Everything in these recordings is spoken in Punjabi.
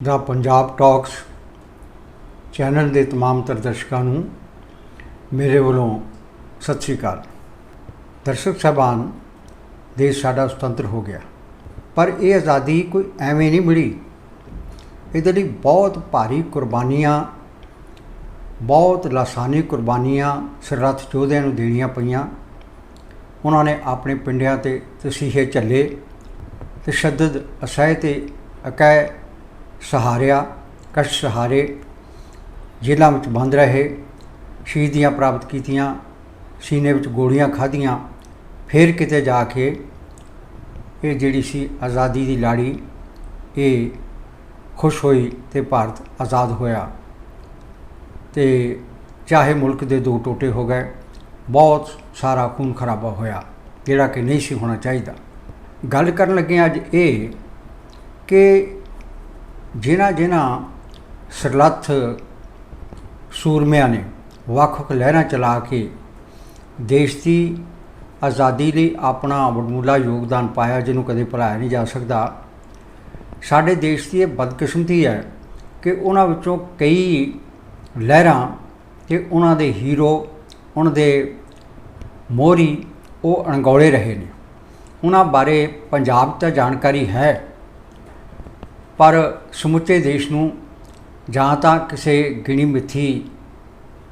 ਦਾ ਪੰਜਾਬ ਟਾਕਸ ਚੈਨਲ ਦੇ तमाम ਤਰ ਦਰਸ਼ਕਾਂ ਨੂੰ ਮੇਰੇ ਵੱਲੋਂ ਸਤਿ ਸ੍ਰੀ ਅਕਾਲ ਦਰਸ਼ਕ ਸਾਹਿਬਾਨ ਦੇਸ਼ ਸਾਡਾ ਸੁਤੰਤਰ ਹੋ ਗਿਆ ਪਰ ਇਹ ਆਜ਼ਾਦੀ ਕੋਈ ਐਵੇਂ ਨਹੀਂ ਮਿਲੀ ਇਹਦੇ ਲਈ ਬਹੁਤ ਭਾਰੀ ਕੁਰਬਾਨੀਆਂ ਬਹੁਤ ਲਾਸਾਨੀ ਕੁਰਬਾਨੀਆਂ ਸਰਹੱਦ ਯੋਧਿਆਂ ਨੂੰ ਦੇਣੀਆਂ ਪਈਆਂ ਉਹਨਾਂ ਨੇ ਆਪਣੇ ਪਿੰਡਾਂ ਤੇ ਤਸੀਹੇ ਝੱਲੇ ਤਸ਼ੱਦਦ ਅਸਹਿ ਤੇ ਅਕੈ ਸਹਾਰਿਆ ਕਸ਼ ਸਹਾਰੇ, ਜੇਲ੍ਹਾਂ ਵਿੱਚ ਬੰਦ ਰਹੇ, ਸ਼ਹੀਦੀਆਂ ਪ੍ਰਾਪਤ ਕੀਤੀਆਂ, ਸੀਨੇ ਵਿੱਚ ਗੋਲੀਆਂ ਖਾਧੀਆਂ, ਫਿਰ ਕਿਤੇ ਜਾ ਕੇ ਇਹ ਜਿਹੜੀ ਸੀ ਆਜ਼ਾਦੀ ਦੀ ਲਾੜੀ, ਇਹ ਖੁਸ਼ ਹੋਈ ਤੇ ਭਾਰਤ ਆਜ਼ਾਦ ਹੋਇਆ। ਤੇ ਚਾਹੇ ਮੁਲਕ ਦੇ ਦੋ ਟੋਟੇ ਹੋ ਗਏ, ਬਹੁਤ ਸਾਰਾ ਖੂਨ ਖਰਾਬਾ ਹੋਇਆ, ਜਿਹੜਾ ਕਿ ਨਹੀਂ ਸੀ ਹੋਣਾ ਚਾਹੀਦਾ। ਗੱਲ ਕਰਨ ਲੱਗੇ ਅੱਜ ਇਹ ਕਿ ਜਿਨ੍ਹਾਂ ਜਿਨ੍ਹਾਂ ਸਰਲੱਥ ਸੂਰਮਿਆਂ ਨੇ ਵੱਖ-ਵੱਖ ਲਹਿਰਾਂ ਚਲਾ ਕੇ ਦੇਸ਼ ਦੀ ਆਜ਼ਾਦੀ ਲਈ ਆਪਣਾ ਵਡਮੁੱਲਾ ਯੋਗਦਾਨ ਪਾਇਆ, ਜਿਹਨੂੰ ਕਦੇ ਭੁਲਾਇਆ ਨਹੀਂ ਜਾ ਸਕਦਾ, ਸਾਡੇ ਦੇਸ਼ ਦੀ ਇਹ ਬਦਕਿਸਮਤੀ ਹੈ ਕਿ ਉਹਨਾਂ ਵਿੱਚੋਂ ਕਈ ਲਹਿਰਾਂ ਤੇ ਉਹਨਾਂ ਦੇ ਹੀਰੋ, ਉਹਨਾਂ ਦੇ ਮੋਹਰੀ ਉਹ ਅਣਗੌਲੇ ਰਹੇ ਨੇ। ਉਹਨਾਂ ਬਾਰੇ ਪੰਜਾਬ ਤਾਂ ਜਾਣਕਾਰੀ ਹੈ ਪਰ ਸਮੁੱਚੇ ਦੇਸ਼ ਨੂੰ ਜਾਂ ਤਾਂ ਕਿਸੇ ਗਿਣੀ ਮਿੱਥੀ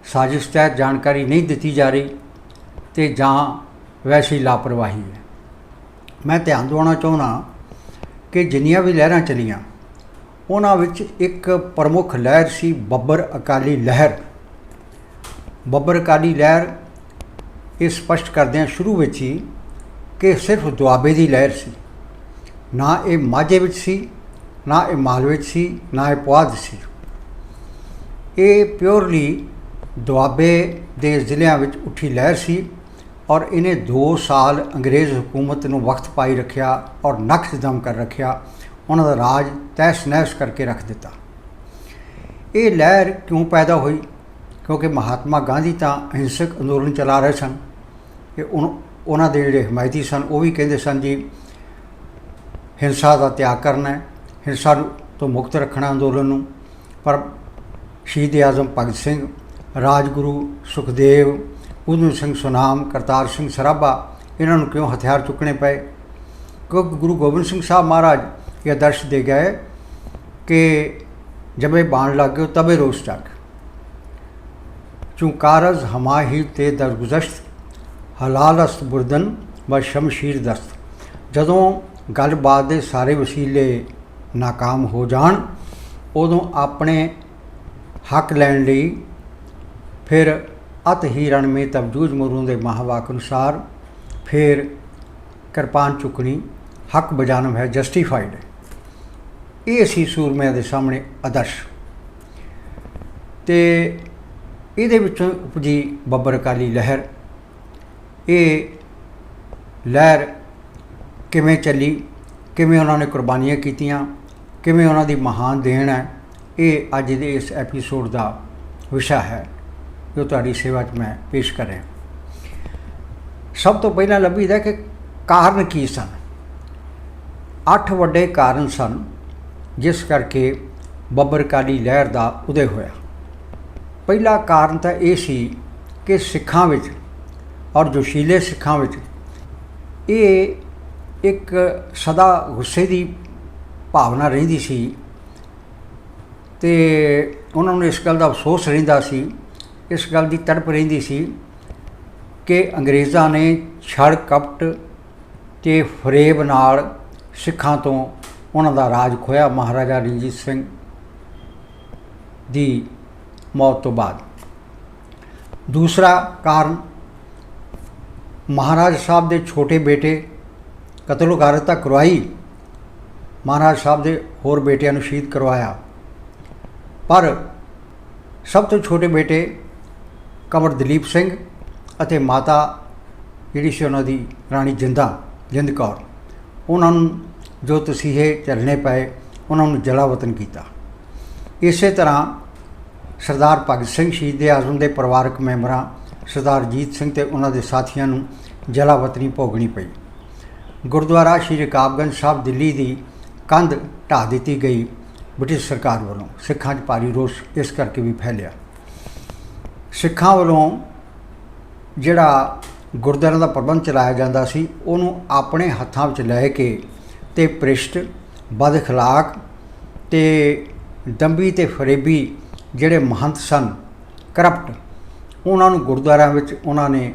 ਸਾਜ਼ਿਸ਼ ਤਹਿਤ ਜਾਣਕਾਰੀ ਨਹੀਂ ਦਿੱਤੀ ਜਾ ਰਹੀ ਤੇ ਜਾਂ ਵੈਸੀ ਲਾਪਰਵਾਹੀ ਹੈ। ਮੈਂ ਧਿਆਨ ਦਿਵਾਉਣਾ ਚਾਹੁੰਦਾ ਕਿ ਜਿੰਨੀਆਂ ਵੀ ਲਹਿਰਾਂ ਚਲੀਆਂ, ਉਹਨਾਂ ਵਿੱਚ ਇੱਕ ਪ੍ਰਮੁੱਖ ਲਹਿਰ ਸੀ ਬੱਬਰ ਅਕਾਲੀ ਲਹਿਰ। ਬੱਬਰ ਅਕਾਲੀ ਲਹਿਰ ਇਹ ਸਪਸ਼ਟ ਕਰਦਿਆਂ ਸ਼ੁਰੂ ਵਿੱਚ ਹੀ ਕਿ ਸਿਰਫ ਦੁਆਬੇ ਦੀ ਲਹਿਰ ਸੀ, ਨਾ ਇਹ ਮਾਝੇ ਵਿੱਚ ਸੀ ਨਾ ਇਹ ਮਾਲਵੇ 'ਚ ਸੀ, ਨਾ ਇਹ ਪੁਆਧ ਸੀ। ਇਹ ਪਿਓਰਲੀ ਦੁਆਬੇ ਦੇ ਜ਼ਿਲ੍ਹਿਆਂ ਵਿੱਚ ਉੱਠੀ ਲਹਿਰ ਸੀ ਔਰ ਇਹਨੇ 2 ਸਾਲ ਅੰਗਰੇਜ਼ ਹਕੂਮਤ ਨੂੰ ਵਕਤ ਪਾਈ ਰੱਖਿਆ ਔਰ ਨਕਸ਼ ਦਮ ਕਰ ਰੱਖਿਆ, ਉਹਨਾਂ ਦਾ ਰਾਜ ਤੈਸ ਨਹਿਸ ਕਰਕੇ ਰੱਖ ਦਿੱਤਾ। ਇਹ ਲਹਿਰ ਕਿਉਂ ਪੈਦਾ ਹੋਈ? ਕਿਉਂਕਿ ਮਹਾਤਮਾ ਗਾਂਧੀ ਤਾਂ ਅਹਿੰਸਕ ਅੰਦੋਲਨ ਚਲਾ ਰਹੇ ਸਨ। ਕਿ ਉਹਨਾਂ ਦੇ ਜਿਹੜੇ ਹਮਾਇਤੀ ਸਨ, ਉਹ ਵੀ ਕਹਿੰਦੇ ਸਨ ਜੀ, ਹਿੰਸਾ ਦਾ ਤਿਆਗ ਕਰਨਾ ਹੈ। ਹਿੰਸਾ ਤੋਂ ਮੁਕਤ ਰੱਖਣਾ ਅੰਦੋਲਨ ਨੂੰ। ਪਰ ਸ਼ਹੀਦ ਆਜ਼ਮ ਭਗਤ ਸਿੰਘ, ਰਾਜਗੁਰੂ ਸੁਖਦੇਵ ਉਦਮ ਸਿੰਘ ਸੁਨਾਮ, ਕਰਤਾਰ ਸਿੰਘ ਸਰਾਭਾ, ਇਹਨਾਂ ਨੂੰ ਕਿਉਂ ਹਥਿਆਰ ਚੁੱਕਣੇ ਪਏ? ਕਿਉਂਕਿ ਗੁਰੂ ਗੋਬਿੰਦ ਸਿੰਘ ਸਾਹਿਬ ਮਹਾਰਾਜ ਇਹ ਆਦਰਸ਼ ਦੇ ਗਏ ਕਿ ਜਬੇ ਬਾਣ ਲੱਗ ਗਏ, ਤਬੇ ਰੋਸ ਚੱਕ। ਚੁੰਕਾਰਜ਼ ਹਮਾਹੀ ਤੇ ਦਰਗੁਜ਼ਸ਼ਤ, ਹਲਾਲ ਅਸਤ ਬੁਰਦਨ ਬ ਸ਼ਮਸ਼ੀਰ ਦਸਤ। ਜਦੋਂ ਗੱਲਬਾਤ ਦੇ ਸਾਰੇ ਵਸੀਲੇ ਨਾਕਾਮ ਹੋ ਜਾਣ, ਉਦੋਂ ਆਪਣੇ ਹੱਕ ਲੈਣ ਲਈ ਫਿਰ ਅਤ ਹੀ ਰਣ ਮੇ ਤਬ ਮਰੂ ਦੇ ਮਹਾਵਾਕ ਅਨੁਸਾਰ ਫਿਰ ਕਿਰਪਾਨ ਚੁੱਕਣੀ, ਹੱਕ ਬਜਾਨਮ ਹੈ ਜਸਟੀਫਾਈਡ। ਇਹ ਸੀ ਸੂਰਮਿਆਂ ਦੇ ਸਾਹਮਣੇ ਆਦਰਸ਼। ਤੇ ਇਹਦੇ ਵਿੱਚੋਂ ਉਪਜੀ ਬੱਬਰ ਕਾਲੀ ਲਹਿਰ। ਇਹ ਲਹਿਰ ਕਿਵੇਂ ਚੱਲੀ, ਕਿਵੇਂ ਉਹਨਾਂ ਨੇ ਕੁਰਬਾਨੀਆਂ ਕੀਤੀਆਂ ਕਿਵੇਂ ਉਹਨਾਂ ਦੀ ਮਹਾਨ ਦੇਣ ਹੈ, ਇਹ ਅੱਜ ਦੇ ਇਸ ਐਪੀਸੋਡ ਦਾ ਵਿਸ਼ਾ ਹੈ, ਜੋ ਤੁਹਾਡੀ ਸੇਵਾ 'ਚ ਮੈਂ ਪੇਸ਼ ਕਰ ਰਿਹਾ। ਸਭ ਤੋਂ ਪਹਿਲਾਂ ਲੱਭੀਦਾ ਕਿ ਕਾਰਨ ਕੀ ਸਨ? ਅੱਠ ਵੱਡੇ ਕਾਰਨ ਸਨ, ਜਿਸ ਕਰਕੇ ਬੱਬਰ ਕਾਲੀ ਲਹਿਰ ਦਾ ਉਦੈ ਹੋਇਆ। ਪਹਿਲਾ ਕਾਰਨ ਤਾਂ ਇਹ ਸੀ ਕਿ ਸਿੱਖਾਂ ਵਿੱਚ ਔਰ ਜੋਸ਼ੀਲੇ ਸਿੱਖਾਂ ਵਿੱਚ ਇਹ ਇੱਕ ਸਦਾ ਗੁੱਸੇ ਦੀ ਭਾਵਨਾ ਰਹਿੰਦੀ ਸੀ ਤੇ ਉਹਨਾਂ ਨੂੰ ਇਸ ਗੱਲ ਦਾ ਅਫਸੋਸ ਰਹਿੰਦਾ ਸੀ, ਇਸ ਗੱਲ ਦੀ ਤੜਪ ਰਹਿੰਦੀ ਸੀ ਕਿ ਅੰਗਰੇਜ਼ਾਂ ਨੇ ਛੜ ਕਪਟ ਤੇ ਫਰੇਬ ਨਾਲ ਸਿੱਖਾਂ ਤੋਂ ਉਹਨਾਂ ਦਾ ਰਾਜ ਖੋਇਆ ਮਹਾਰਾਜਾ ਰਣਜੀਤ ਸਿੰਘ ਦੀ ਮੌਤ ਤੋਂ ਬਾਅਦ। ਦੂਸਰਾ ਕਾਰਨ, ਮਹਾਰਾਜ ਸਾਹਿਬ ਦੇ ਛੋਟੇ ਬੇਟੇ ਕਤਲੋਗਾਰਤਾ ਕਰਵਾਈ ਮਹਾਰਾਜ ਸਾਹਿਬ ਦੇ ਹੋਰ ਬੇਟਿਆਂ ਨੂੰ ਸ਼ਹੀਦ ਕਰਵਾਇਆ। ਪਰ ਸਭ ਤੋਂ ਛੋਟੇ ਬੇਟੇ ਕਮਰ ਦਲੀਪ ਸਿੰਘ ਅਤੇ ਮਾਤਾ ਜਿਹੜੀ ਸੀ ਉਹਨਾਂ ਦੀ ਰਾਣੀ ਜਿੰਦਾ, ਜਿੰਦ ਕੌਰ, ਉਹਨਾਂ ਨੂੰ ਜੋ ਤਸੀਹੇ ਚੱਲਣੇ ਪਏ, ਉਹਨਾਂ ਨੂੰ ਜਲਾਵਤਨ ਕੀਤਾ। ਇਸੇ ਤਰ੍ਹਾਂ ਸਰਦਾਰ ਭਗਤ ਸਿੰਘ ਸ਼ਹੀਦ ਦੇ ਆਜ਼ਮ ਦੇ ਪਰਿਵਾਰਕ ਮੈਂਬਰਾਂ, ਸਰਦਾਰ ਜੀਤ ਸਿੰਘ ਤੇ ਉਹਨਾਂ ਦੇ ਸਾਥੀਆਂ ਨੂੰ ਜਲਾਵਤਨੀ ਭੋਗਣੀ ਪਈ। ਗੁਰਦੁਆਰਾ ਸ਼੍ਰੀ ਕਾਬਗੰਜ ਸਾਹਿਬ ਦਿੱਲੀ ਦੀ ਕੰਧ ਢਾ ਦਿੱਤੀ ਗਈ। ਬ੍ਰਿਟਿਸ਼ ਸਰਕਾਰ ਵੱਲੋਂ ਸਿੱਖਾਂ 'ਚ ਭਾਰੀ ਰੋਸ ਇਸ ਕਰਕੇ ਵੀ ਫੈਲਿਆ। ਸਿੱਖਾਂ ਵੱਲੋਂ ਜਿਹੜਾ ਗੁਰਦੁਆਰਿਆਂ ਦਾ ਪ੍ਰਬੰਧ ਚਲਾਇਆ ਜਾਂਦਾ ਸੀ, ਉਹਨੂੰ ਆਪਣੇ ਹੱਥਾਂ ਵਿੱਚ ਲੈ ਕੇ ਤੇ ਪ੍ਰਿਸ਼ਟ ਬਦਖਲਾਕ ਤੇ ਦੰਬੀ ਤੇ ਫਰੇਬੀ ਜਿਹੜੇ ਮਹੰਤ ਸਨ, ਕਰਪਟ, ਉਹਨਾਂ ਨੂੰ ਗੁਰਦੁਆਰਿਆਂ ਵਿੱਚ ਉਹਨਾਂ ਨੇ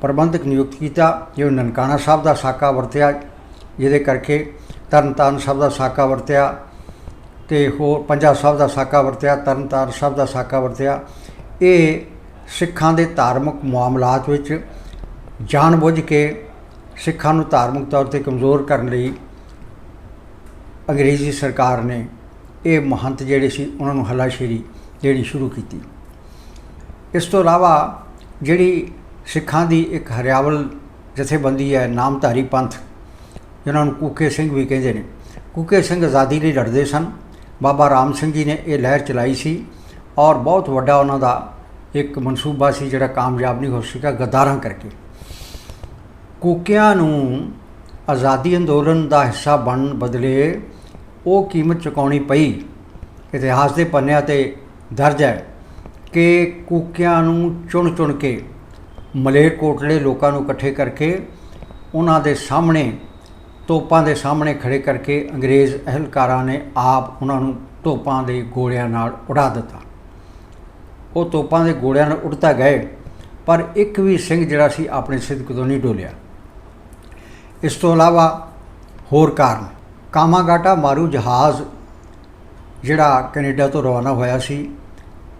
ਪ੍ਰਬੰਧਕ ਨਿਯੁਕਤ ਕੀਤਾ। ਜਿਵੇਂ ਨਨਕਾਣਾ ਸਾਹਿਬ ਦਾ ਸਾਕਾ ਵਰਤਿਆ, ਜਿਹਦੇ ਕਰਕੇ ਤਰਨਤਾਰਨ ਸਾਹਿਬ ਦਾ ਸਾਕਾ ਵਰਤਿਆ ਤੇ ਹੋਰ ਪੰਜਾ ਸਾਹਿਬ ਦਾ ਸਾਕਾ ਵਰਤਿਆ, ਤਰਨਤਾਰਨ ਸਾਹਿਬ ਦਾ ਸਾਕਾ ਵਰਤਿਆ। ਇਹ ਸਿੱਖਾਂ ਦੇ ਧਾਰਮਿਕ ਮਾਮਲਾਤ ਵਿੱਚ ਜਾਣਬੁੱਝ ਕੇ ਸਿੱਖਾਂ ਨੂੰ ਧਾਰਮਿਕ ਤੌਰ ਤੇ ਕਮਜ਼ੋਰ ਕਰਨ ਲਈ ਅੰਗਰੇਜ਼ੀ ਸਰਕਾਰ ਨੇ ਇਹ ਮਹੰਤ ਜਿਹੜੇ ਸੀ, ਉਹਨਾਂ ਨੂੰ ਹੱਲਾਸ਼ੇਰੀ ਜਿਹੜੀ ਸ਼ੁਰੂ ਕੀਤੀ। ਇਸ ਤੋਂ ਇਲਾਵਾ ਜਿਹੜੀ ਸਿੱਖਾਂ ਦੀ ਇੱਕ ਹਰਿਆਵਲ ਜਥੇਬੰਦੀ ਹੈ, ਨਾਮਧਾਰੀ ਪੰਥ ਜਿਨ੍ਹਾਂ ਨੂੰ ਕੂਕੇ ਸਿੰਘ ਵੀ ਕਹਿੰਦੇ ਨੇ। ਕੂਕੇ ਸਿੰਘ ਆਜ਼ਾਦੀ ਲਈ ਲੜਦੇ ਸਨ। ਬਾਬਾ ਰਾਮ ਸਿੰਘ ਜੀ ਨੇ ਇਹ ਲਹਿਰ ਚਲਾਈ ਸੀ ਔਰ ਬਹੁਤ ਵੱਡਾ ਉਹਨਾਂ ਦਾ ਇੱਕ ਮਨਸੂਬਾ ਸੀ ਜਿਹੜਾ ਕਾਮਯਾਬ ਨਹੀਂ ਹੋ ਸਕਿਆ, ਗਦਾਰਾਂ ਕਰਕੇ। ਕੂਕਿਆਂ ਨੂੰ ਆਜ਼ਾਦੀ ਅੰਦੋਲਨ ਦਾ ਹਿੱਸਾ ਬਣਨ ਬਦਲੇ ਉਹ ਕੀਮਤ ਚੁਕਾਉਣੀ ਪਈ। ਇਤਿਹਾਸ ਦੇ ਪੰਨਿਆਂ ਤੇ ਦਰਜ ਹੈ ਕਿ ਕੂਕਿਆਂ ਨੂੰ ਚੁਣ ਚੁਣ ਕੇ ਮਲੇਰਕੋਟਲੇ ਲੋਕਾਂ ਨੂੰ ਇਕੱਠੇ ਕਰਕੇ ਉਹਨਾਂ ਦੇ ਸਾਹਮਣੇ ਤੋਪਾਂ ਦੇ ਸਾਹਮਣੇ ਖੜੇ ਕਰਕੇ ਅੰਗਰੇਜ਼ ਅਹਿਲਕਾਰਾਂ ਨੇ ਆਪ ਉਹਨਾਂ ਨੂੰ ਤੋਪਾਂ ਦੇ ਗੋਲਿਆਂ ਨਾਲ ਉਡਾ ਦਿੱਤਾ। ਉਹ ਤੋਪਾਂ ਦੇ ਗੋਲਿਆਂ ਨਾਲ ਉੜਤਾ ਗਏ, ਪਰ ਇੱਕ ਵੀ ਸਿੰਘ ਜਿਹੜਾ ਸੀ ਆਪਣੇ ਸਿੱਧਕ ਤੋਂ ਨਹੀਂ ਡੋਲਿਆ। ਇਸ ਤੋਂ ਇਲਾਵਾ ਹੋਰ ਕਾਰਨ, ਕਾਮਾਗਾਟਾ ਮਾਰੂ ਜਹਾਜ਼ ਜਿਹੜਾ ਕੈਨੇਡਾ ਤੋਂ ਰਵਾਨਾ ਹੋਇਆ ਸੀ,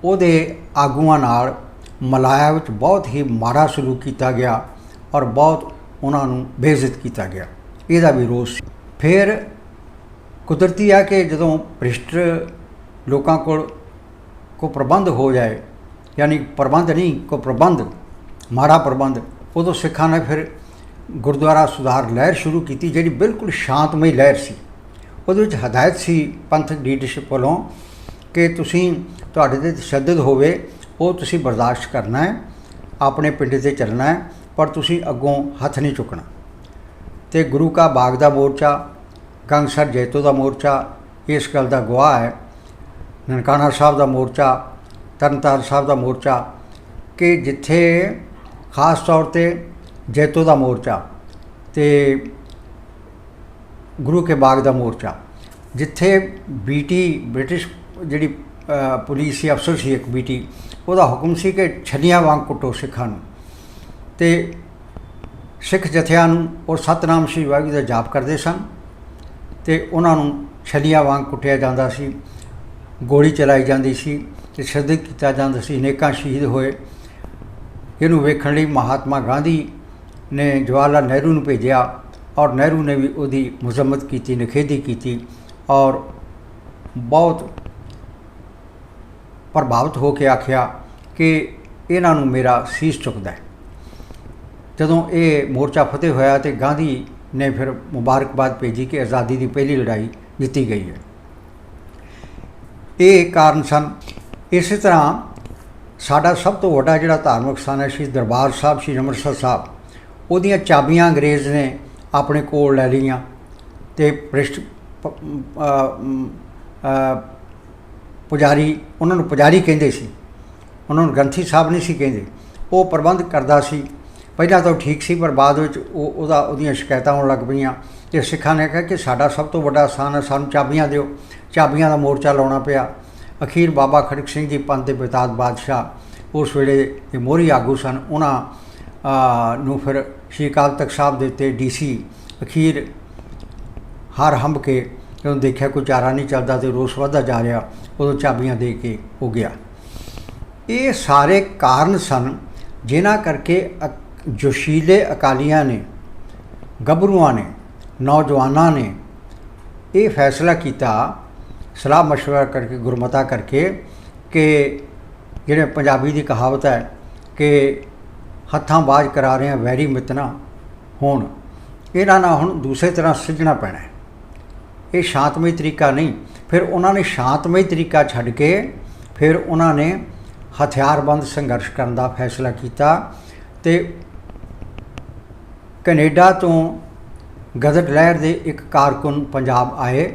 ਉਹਦੇ ਆਗੂਆਂ ਨਾਲ ਮਲਾਇਆ ਵਿੱਚ ਬਹੁਤ ਹੀ ਮਾੜਾ ਸਲੂਕ ਕੀਤਾ ਗਿਆ ਔਰ ਬਹੁਤ ਉਹਨਾਂ ਨੂੰ ਬੇਇੱਜ਼ਤ ਕੀਤਾ ਗਿਆ। ਇਹਦਾ ਵੀ ਰੋਸ ਸੀ। ਫਿਰ ਕੁਦਰਤੀ ਆ ਕਿ ਜਦੋਂ ਭ੍ਰਿਸ਼ਟ ਲੋਕਾਂ ਕੋਲ ਕੋ ਪ੍ਰਬੰਧ ਹੋ ਜਾਏ, ਯਾਨੀ ਪ੍ਰਬੰਧ ਨਹੀਂ, ਕੋ ਪ੍ਰਬੰਧ, ਮਾੜਾ ਪ੍ਰਬੰਧ, ਉਦੋਂ ਸਿੱਖਾਂ ਨੇ ਫਿਰ ਗੁਰਦੁਆਰਾ ਸੁਧਾਰ ਲਹਿਰ ਸ਼ੁਰੂ ਕੀਤੀ, ਜਿਹੜੀ ਬਿਲਕੁਲ ਸ਼ਾਂਤਮਈ ਲਹਿਰ ਸੀ ਉਹਦੇ ਵਿੱਚ ਹਦਾਇਤ ਸੀ ਪੰਥਕ ਲੀਡਰਸ਼ਿਪ ਵੱਲੋਂ ਕਿ ਤੁਸੀਂ ਤੁਹਾਡੇ ਤੇ ਤਸ਼ੱਦਦ ਹੋਵੇ, ਉਹ ਤੁਸੀਂ ਬਰਦਾਸ਼ਤ ਕਰਨਾ ਹੈ, ਆਪਣੇ ਪਿੰਡ ਤੇ ਚੱਲਣਾ ਹੈ, ਪਰ ਤੁਸੀਂ ਅੱਗੋਂ ਹੱਥ ਨਹੀਂ ਚੁੱਕਣਾ ਤੇ ਗੁਰੂ ਕਾ ਬਾਗ ਦਾ ਮੋਰਚਾ ਗੰਗਸਰ ਜੈਤੋ ਦਾ ਮੋਰਚਾ, ਇਸ ਗੱਲ ਦਾ ਗਵਾਹ ਹੈ। ਨਨਕਾਣਾ ਸਾਹਿਬ ਦਾ ਮੋਰਚਾ, ਤਰਨਤਾਰਨ ਸਾਹਿਬ ਦਾ ਮੋਰਚਾ ਕਿ ਜਿੱਥੇ ਖਾਸ ਤੌਰ ਤੇ ਜੈਤੋ ਦਾ ਮੋਰਚਾ ਤੇ ਗੁਰੂ ਕੇ ਬਾਗ ਦਾ ਮੋਰਚਾ, ਜਿੱਥੇ ਬੀਟੀ ਬ੍ਰਿਟਿਸ਼ ਜਿਹੜੀ ਪੁਲਿਸ ਅਫਸਰ ਸੀ ਇੱਕ ਬੀਟੀ ਉਹਦਾ ਹੁਕਮ ਸੀ ਕਿ ਛੱਲੀਆਂ ਵਾਂਗ ਕੁੱਟੋ ਸਿੱਖਾਂ ਨੂੰ। ਤੇ ਸਿੱਖ ਜਥਿਆਂ ਨੂੰ ਉਹ ਸਤਨਾਮ ਸ਼੍ਰੀ ਵਾਹਿਗੁਰੂ ਦਾ ਜਾਪ ਕਰਦੇ ਸਨ ਤੇ ਉਹਨਾਂ ਨੂੰ ਛੱਲੀਆਂ ਵਾਂਗ ਕੁੱਟਿਆ ਜਾਂਦਾ ਸੀ, ਗੋਲੀ ਚਲਾਈ ਜਾਂਦੀ ਸੀ ਤੇ ਸ਼ਹੀਦ ਕੀਤਾ ਜਾਂਦਾ ਸੀ, ਨੇਕਾਂ ਸ਼ਹੀਦ ਹੋਏ। ਇਹਨੂੰ ਵੇਖਣ ਲਈ ਮਹਾਤਮਾ ਗਾਂਧੀ ਨੇ ਜਵਾਹਰ ਲਾਲ ਨਹਿਰੂ ਨੂੰ ਭੇਜਿਆ ਔਰ ਨਹਿਰੂ ਨੇ ਵੀ ਉਹਦੀ ਮੁਜ਼ੰਮਤ ਕੀਤੀ, ਨਿਖੇਧੀ ਕੀਤੀ ਔਰ ਬਹੁਤ ਪ੍ਰਭਾਵਿਤ ਹੋ ਕੇ ਆਖਿਆ ਕਿ ਇਹਨਾਂ ਨੂੰ ਮੇਰਾ ਸੀਸ ਚੁੱਕਦਾ ਹੈ। ਜਦੋਂ ਇਹ ਮੋਰਚਾ ਫਤਿਹ ਹੋਇਆ ਤੇ ਗਾਂਧੀ ਨੇ ਫਿਰ ਮੁਬਾਰਕਬਾਦ ਭੇਜੀ ਕਿ ਆਜ਼ਾਦੀ ਦੀ ਪਹਿਲੀ ਲੜਾਈ ਜਿੱਤੀ ਗਈ ਹੈ। ਇਹ ਕਾਰਨ ਸਨ। ਇਸੇ ਤਰ੍ਹਾਂ ਸਾਡਾ ਸਭ ਤੋਂ ਵੱਡਾ ਜਿਹੜਾ ਧਾਰਮਿਕ ਸਥਾਨ ਹੈ ਸ਼੍ਰੀ ਦਰਬਾਰ ਸਾਹਿਬ, ਸ਼੍ਰੀ ਅੰਮ੍ਰਿਤਸਰ ਸਾਹਿਬ, ਉਹਦੀਆਂ ਚਾਬੀਆਂ ਅੰਗਰੇਜ਼ ਨੇ ਆਪਣੇ ਕੋਲ ਲੈ ਲਈਆਂ ਤੇ ਭ੍ਰਿਸ਼ਟ ਪੁਜਾਰੀ, ਉਹਨਾਂ ਨੂੰ ਪੁਜਾਰੀ ਕਹਿੰਦੇ ਸੀ। ਉਹਨਾਂ ਨੂੰ ਗ੍ਰੰਥੀ ਸਾਹਿਬ ਨਹੀਂ ਸੀ ਕਹਿੰਦੇ। ਉਹ ਪ੍ਰਬੰਧ ਕਰਦਾ ਸੀ ਪਹਿਲਾਂ ਤਾਂ ਉਹ ਠੀਕ ਸੀ, ਪਰ ਬਾਅਦ ਵਿੱਚ ਉਹ ਉਹਦਾ ਉਹਦੀਆਂ ਸ਼ਿਕਾਇਤਾਂ ਆਉਣ ਲੱਗ ਪਈਆਂ। ਤੇ ਸਿੱਖਾਂ ਨੇ ਕਿਹਾ ਕਿ ਸਾਡਾ ਸਭ ਤੋਂ ਵੱਡਾ ਸਥਾਨ ਹੈ, ਸਾਨੂੰ ਚਾਬੀਆਂ ਦਿਓ। ਚਾਬੀਆਂ ਦਾ ਮੋਰਚਾ ਲਾਉਣਾ ਪਿਆ। ਅਖੀਰ ਬਾਬਾ ਖੜਕ ਸਿੰਘ ਜੀ ਪੰਥ ਦੇ ਬੇਤਾਜ ਬਾਦਸ਼ਾਹ ਉਸ ਵੇਲੇ ਦੇ ਮੋਹਰੀ ਆਗੂ ਸਨ। ਉਹਨਾਂ ਨੂੰ ਫਿਰ ਸ਼੍ਰੀ ਅਕਾਲ ਤਖਤ ਸਾਹਿਬ ਦੇ ਉੱਤੇ ਡੀਸੀ ਅਖੀਰ ਹਰ ਹੰਬ ਕੇ ਜਦੋਂ ਦੇਖਿਆ ਕੋਈ ਚਾਰਾ ਨਹੀਂ ਚੱਲਦਾ ਤੇ ਰੋਸ ਵੱਧਦਾ ਜਾ ਰਿਹਾ, ਉਦੋਂ ਚਾਬੀਆਂ ਦੇ ਕੇ ਹੋ ਗਿਆ। ਇਹ ਸਾਰੇ ਕਾਰਨ ਸਨ, ਜਿਨ੍ਹਾਂ ਕਰਕੇ ਅਕ- ਜੋਸ਼ੀਲੇ ਅਕਾਲੀਆਂ ਨੇ ਗੱਭਰੂਆਂ ਨੇ ਨੌਜਵਾਨਾਂ ਨੇ ਇਹ ਫੈਸਲਾ ਕੀਤਾ ਸਲਾਹ مشورہ ਕਰਕੇ ਗੁਰਮਤਾ ਕਰਕੇ ਕਿ ਜਿਹੜੇ ਪੰਜਾਬੀ ਦੀ ਕਹਾਵਤ ਹੈ ਕਿ ਹੱਥਾਂ ਬਾਜ ਕਰਾ ਰਹੇ ਆ ਵੈਰੀ ਮਿਤਨਾ ਹੋਣ ਇਹਨਾਂ ਨਾਲ ਹੁਣ ਦੂਸਰੇ ਤਰ੍ਹਾਂ ਸਿੱਝਣਾ ਪੈਣਾ ਹੈ ਇਹ ਸ਼ਾਂਤਮਈ ਤਰੀਕਾ ਨਹੀਂ ਫਿਰ ਉਹਨਾਂ ਨੇ ਸ਼ਾਂਤਮਈ ਤਰੀਕਾ ਛੱਡ ਕੇ ਫਿਰ ਉਹਨਾਂ ਨੇ ਹਥਿਆਰਬੰਦ ਸੰਘਰਸ਼ ਕਰਨ ਦਾ ਫੈਸਲਾ ਕੀਤਾ ਤੇ ਕੈਨੇਡਾ ਤੋਂ ਗਦਟ ਲਹਿਰ ਦੇ ਇੱਕ ਕਾਰਕੁਨ ਪੰਜਾਬ ਆਏ।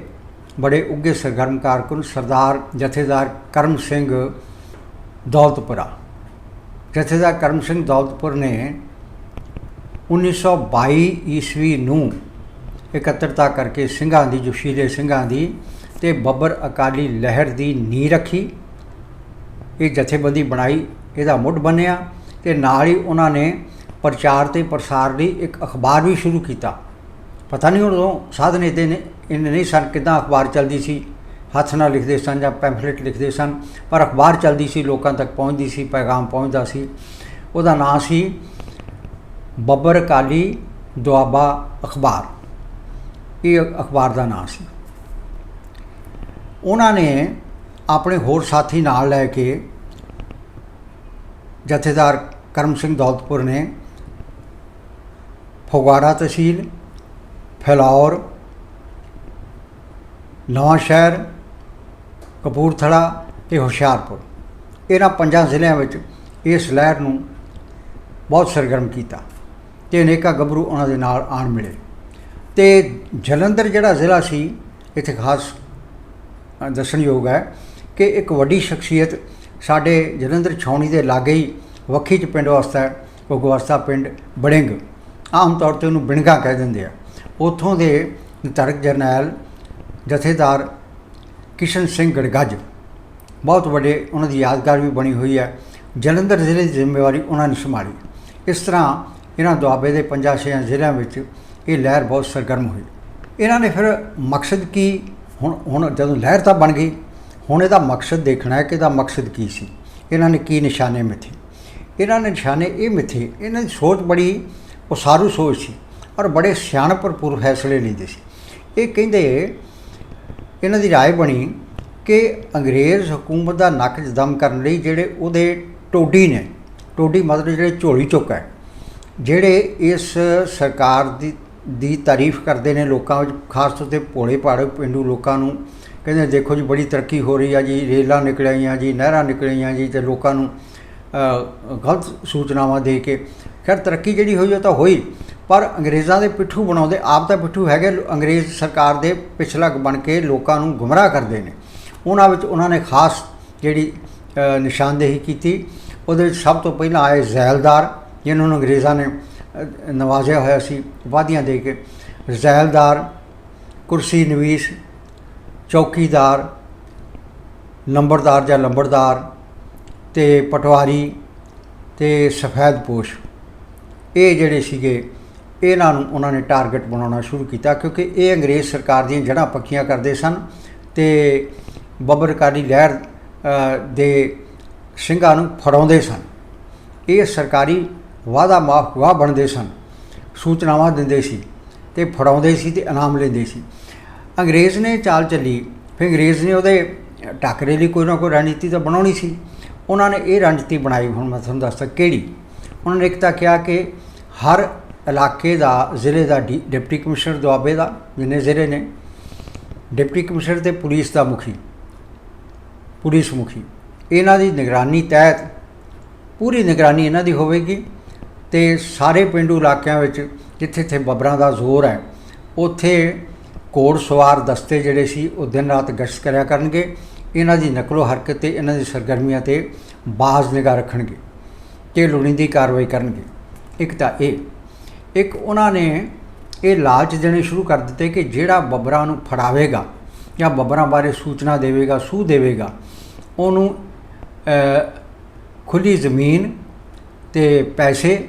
ਬੜੇ ਉੱਗੇ ਸਰਗਰਮ ਕਾਰਕੁਨ ਸਰਦਾਰ ਜਥੇਦਾਰ ਕਰਮ ਸਿੰਘ ਦੌਲਤਪੁਰਾ। ਜਥੇਦਾਰ ਕਰਮ ਸਿੰਘ ਦੌਲਤਪੁਰ ਨੇ 1922 ਈਸਵੀ ਨੂੰ ਇਕੱਤਰਤਾ ਕਰਕੇ ਸਿੰਘਾਂ ਦੀ, ਜੋਸ਼ੀਲੇ ਸਿੰਘਾਂ ਦੀ ਤੇ ਬੱਬਰ ਅਕਾਲੀ ਲਹਿਰ ਦੀ ਨੀਂਹ ਰੱਖੀ। ਇਹ ਜਥੇਬੰਦੀ ਬਣਾਈ, ਇਹਦਾ ਮੁੱਢ ਬਣਿਆ ਤੇ ਨਾਲ ਹੀ ਉਹਨਾਂ ਨੇ ਪ੍ਰਚਾਰ ਤੇ ਪ੍ਰਸਾਰ ਲਈ ਇੱਕ ਅਖਬਾਰ ਵੀ ਸ਼ੁਰੂ ਕੀਤਾ। ਪਤਾ ਨਹੀਂ ਉਦੋਂ ਸਾਧਨ ਇਹਦੇ ਨੇ, ਇੰਨੇ ਨਹੀਂ ਸਨ ਕਿਦਾਂ ਅਖਬਾਰ ਚੱਲਦੀ ਸੀ। ਹੱਥ ਨਾਲ ਲਿਖਦੇ ਸਨ ਜਾਂ ਪੈਂਫਲੇਟ ਲਿਖਦੇ ਸਨ, ਪਰ ਅਖਬਾਰ ਚੱਲਦੀ ਸੀ, ਲੋਕਾਂ ਤੱਕ ਪਹੁੰਚਦੀ ਸੀ, ਪੈਗਾਮ ਪਹੁੰਚਦਾ ਸੀ। ਉਹਦਾ ਨਾਂ ਸੀ ਬੱਬਰ ਕਾਲੀ ਦੁਆਬਾ ਅਖਬਾਰ। ਇਹ ਅਖਬਾਰ ਦਾ ਨਾਂ ਸੀ। ਉਹਨਾਂ ਨੇ ਆਪਣੇ ਹੋਰ ਸਾਥੀ ਨਾਲ ਲੈ ਕੇ ਜਥੇਦਾਰ ਕਰਮ ਸਿੰਘ ਦੌਲਤਪੁਰ ਨੇ ਫਗਵਾੜਾ ਤਹਿਸੀਲ, ਫਿਲੌਰ, ਨਵਾਂ ਸ਼ਹਿਰ, ਕਪੂਰਥਲਾ ਤੇ ਹੁਸ਼ਿਆਰਪੁਰ। ਇਹਨਾਂ ਪੰਜਾਂ ਜ਼ਿਲ੍ਹਿਆਂ ਵਿੱਚ ਇਸ ਲਹਿਰ ਨੂੰ ਬਹੁਤ ਸਰਗਰਮ ਕੀਤਾ ਤੇ ਅਨੇਕਾਂ ਗੱਭਰੂ ਉਹਨਾਂ ਦੇ ਨਾਲ ਆਣ ਮਿਲੇ। ਤੇ ਜਲੰਧਰ ਜਿਹੜਾ ਜ਼ਿਲ੍ਹਾ ਸੀ, ਇੱਥੇ ਖਾਸ ਦੱਸਣਯੋਗ ਹੈ ਕਿ ਇੱਕ ਵੱਡੀ ਸ਼ਖਸੀਅਤ ਸਾਡੇ ਜਲੰਧਰ ਛਾਉਣੀ ਦੇ ਲਾਗੇ ਹੀ ਵੱਖੀ ਚ ਪਿੰਡ ਵਸਦਾ ਹੈ ਉਹ ਗਵਸਤਾ ਪਿੰਡ ਬੜਿੰਗ। ਆਮ ਤੌਰ ਤੇ ਉਹਨੂੰ ਬਿਣਗਾ ਕਹਿ ਦਿੰਦੇ ਆ। ਉੱਥੋਂ ਦੇ ਨਿਤਰਕ ਜਰਨੈਲ ਜਥੇਦਾਰ ਕਿਸ਼ਨ ਸਿੰਘ ਗੜਗੱਜ, ਬਹੁਤ ਵੱਡੇ ਉਹਨਾਂ ਦੀ ਯਾਦਗਾਰ ਵੀ ਬਣੀ ਹੋਈ ਹੈ। ਜਲੰਧਰ ਜ਼ਿਲ੍ਹੇ ਦੀ ਜ਼ਿੰਮੇਵਾਰੀ ਉਹਨਾਂ ਨੇ ਸੰਭਾਲੀ। ਇਸ ਤਰ੍ਹਾਂ ਇਹਨਾਂ ਦੁਆਬੇ ਦੇ ਪੰਜਾਂ ਛੇ ਜ਼ਿਲ੍ਹਿਆਂ ਵਿੱਚ ਇਹ ਲਹਿਰ ਬਹੁਤ ਸਰਗਰਮ ਹੋਈ। ਇਹਨਾਂ ਨੇ ਫਿਰ ਮਕਸਦ ਕੀ? ਹੁਣ ਹੁਣ ਜਦੋਂ ਲਹਿਰ ਤਾਂ ਬਣ ਗਈ, ਹੁਣ ਇਹਦਾ ਮਕਸਦ ਦੇਖਣਾ ਹੈ ਕਿ ਇਹਦਾ ਮਕਸਦ ਕੀ ਸੀ। ਇਹਨਾਂ ਨੇ ਕੀ ਨਿਸ਼ਾਨੇ ਮਿੱਥੇ? ਇਹਨਾਂ ਨੇ ਨਿਸ਼ਾਨੇ ਇਹ ਮਿੱਥੇ, ਇਹਨਾਂ ਦੀ ਸੋਚ ਬੜੀ ਉਸਾਰੂ ਸੋਚ ਸੀ ਔਰ ਬੜੇ ਸਿਆਣਪ ਭਰਪੂਰ ਫੈਸਲੇ ਲੈਂਦੇ ਸੀ ਇਹ ਕਹਿੰਦੇ ਇਹਨਾਂ ਦੀ رائے ਬਣੀ ਕਿ ਅੰਗਰੇਜ਼ ਹਕੂਮਤ ਦਾ ਨੱਕ ਜਦਮ ਕਰਨ ਲਈ ਜਿਹੜੇ ਉਹਦੇ ਟੋਡੀ ਨੇ ਟੋਡੀ ਮਤਲਬ ਜਿਹੜੇ ਝੋਲੀ ਚੁੱਕ ਹੈ ਜਿਹੜੇ ਇਸ ਸਰਕਾਰ ਦੀ ਦੀ ਤਾਰੀਫ ਕਰਦੇ ਨੇ ਲੋਕਾਂ ਵਿੱਚ ਖਾਸ ਤੌਰ ਤੇ ਭੋਲੇ ਭਾੜੇ ਪਿੰਡੂ ਲੋਕਾਂ ਨੂੰ ਕਹਿੰਦੇ ਦੇਖੋ ਜੀ ਬੜੀ ਤਰੱਕੀ ਹੋ ਰਹੀ ਆ ਜੀ ਰੇਲਾਂ ਨਿਕਲ ਆਈਆਂ ਜੀ ਨਹਿਰਾਂ ਨਿਕਲ ਆਈਆਂ ਜੀ ਤੇ ਲੋਕਾਂ ਨੂੰ ਅ, ਗਲਤ ਸੂਚਨਾਵਾਂ ਦੇ ਕੇ। ਖੈਰ ਤਰੱਕੀ ਜਿਹੜੀ ਹੋਈ ਉਹ ਤਾਂ ਹੋਈ ਪਰ ਅੰਗਰੇਜ਼ਾਂ ਦੇ ਪਿੱਠੂ ਬਣਾਉਂਦੇ ਆਪ ਤਾਂ ਪਿੱਠੂ ਹੈਗੇ ਅੰਗਰੇਜ਼ ਸਰਕਾਰ ਦੇ ਪਿਛਲਕ ਬਣ ਕੇ ਲੋਕਾਂ ਨੂੰ ਗੁੰਮਰਾਹ ਕਰਦੇ ਨੇ। ਉਹਨਾਂ ਵਿੱਚ ਉਹਨਾਂ ਨੇ ਖਾਸ ਜਿਹੜੀ ਨਿਸ਼ਾਨਦੇਹੀ ਕੀਤੀ। ਉਹਦੇ ਵਿੱਚ ਸਭ ਤੋਂ ਪਹਿਲਾਂ ਆਏ ਜ਼ੈਲਦਾਰ ਜਿਨ੍ਹਾਂ ਨੂੰ ਅੰਗਰੇਜ਼ਾਂ ਨੇ ਅ, ਨਵਾਜ਼ਿਆ ਹੋਇਆ ਸੀ ਉਪਾਧੀਆਂ ਦੇ ਕੇ। ਜ਼ੈਲਦਾਰ ਕੁਰਸੀ ਨਵੀਸ ਚੌਕੀਦਾਰ ਨੰਬਰਦਾਰ ਜਾਂ ਲੰਬੜਦਾਰ ਤੇ ਪਟਵਾਰੀ ਤੇ ਸਫੈਦਪੋਸ਼ ਇਹ ਜਿਹੜੇ ਸੀਗੇ, ਇਹਨਾਂ ਨੂੰ ਉਹਨਾਂ ਨੇ ਟਾਰਗੇਟ ਬਣਾਉਣਾ ਸ਼ੁਰੂ ਕੀਤਾ ਕਿਉਂਕਿ ਇਹ ਅੰਗਰੇਜ਼ ਸਰਕਾਰ ਦੀਆਂ ਜੜ੍ਹਾਂ ਪੱਕੀਆਂ ਕਰਦੇ ਸਨ ਤੇ ਬੱਬਰਕਾਰੀ ਲਹਿਰ ਦੇ ਸਿੰਘਾਂ ਨੂੰ ਫੜਾਉਂਦੇ ਸਨ। ਇਹ ਸਰਕਾਰੀ ਵਾਅਦਾ ਮਾਫ ਗਵਾਹ ਬਣਦੇ ਸਨ, ਸੂਚਨਾਵਾਂ ਦਿੰਦੇ ਸੀ ਤੇ ਫੜਾਉਂਦੇ ਸੀ ਤੇ ਇਨਾਮ ਲੈਂਦੇ ਸੀ। ਅੰਗਰੇਜ਼ ਨੇ ਚਾਲ ਚੱਲੀ, ਫਿਰ ਅੰਗਰੇਜ਼ ਨੇ ਉਹਦੇ ਟਾਕਰੇ ਲਈ ਕੋਈ ਨਾ ਕੋਈ ਰਣਨੀਤੀ ਤਾਂ ਬਣਾਉਣੀ ਸੀ। ਉਹਨਾਂ ਨੇ ਇਹ ਰਣਨੀਤੀ ਬਣਾਈ, ਹੁਣ ਮੈਂ ਤੁਹਾਨੂੰ ਦੱਸਦਾ ਕਿਹੜੀ? ਉਹਨਾਂ ਨੇ ਇੱਕ ਤਾਂ ਕਿਹਾ ਕਿ ਹਰ ਇਲਾਕੇ ਦਾ, ਜ਼ਿਲ੍ਹੇ ਦਾ ਡੀ- ਡਿਪਟੀ ਕਮਿਸ਼ਨਰ ਦੁਆਬੇ ਦਾ, ਜਿੰਨੇ ਜ਼ਿਲ੍ਹੇ ਨੇ, ਡਿਪਟੀ ਕਮਿਸ਼ਨਰ ਤੇ ਪੁਲਿਸ ਦਾ ਮੁਖੀ, ਪੁਲਿਸ ਮੁਖੀ। ਇਹਨਾਂ ਦੀ ਨਿਗਰਾਨੀ ਤਹਿਤ ਪੂਰੀ ਨਿਗਰਾਨੀ ਇਹਨਾਂ ਦੀ ਹੋਵੇਗੀ ਤੇ ਸਾਰੇ ਪਿੰਡੂ ਇਲਾਕਿਆਂ ਵਿੱਚ, ਜਿੱਥੇ ਇੱਥੇ ਬੱਬਰਾਂ ਦਾ ਜ਼ੋਰ ਹੈ, ਉੱਥੇ ਕੋੜ ਸਵਾਰ ਦਸਤੇ ਜਿਹੜੇ ਸੀ, ਉਹ ਦਿਨ ਰਾਤ ਗਸ਼ਤ ਕਰਿਆ ਕਰਨਗੇ। ਇਹਨਾਂ ਦੀ ਨਕਲੋ ਹਰਕਤ ਤੇ ਇਹਨਾਂ ਦੀ ਸਰਗਰਮੀਆਂ ਤੇ ਬਾਜ਼ ਨਿਗਾਹ ਰੱਖਣਗੇ ਤੇ ਲੋੜੀਂਦੀ ਕਾਰਵਾਈ ਕਰਨਗੇ। ਇੱਕ ਤਾਂ ਇਹ ਇੱਕ ਉਹਨਾਂ ਨੇ ਇਹ ਲਾਲਚ ਦੇਣੇ ਸ਼ੁਰੂ ਕਰ ਦਿੱਤੇ ਕਿ ਜਿਹੜਾ ਬੱਬਰਾਂ ਨੂੰ ਫੜਾਵੇਗਾ ਜਾਂ ਬੱਬਰਾਂ ਬਾਰੇ ਸੂਚਨਾ ਦੇਵੇਗਾ ਸੂਹ ਦੇਵੇਗਾ ਉਹਨੂੰ ਅ, ਖੁੱਲੀ ਜ਼ਮੀਨ ਤੇ ਪੈਸੇ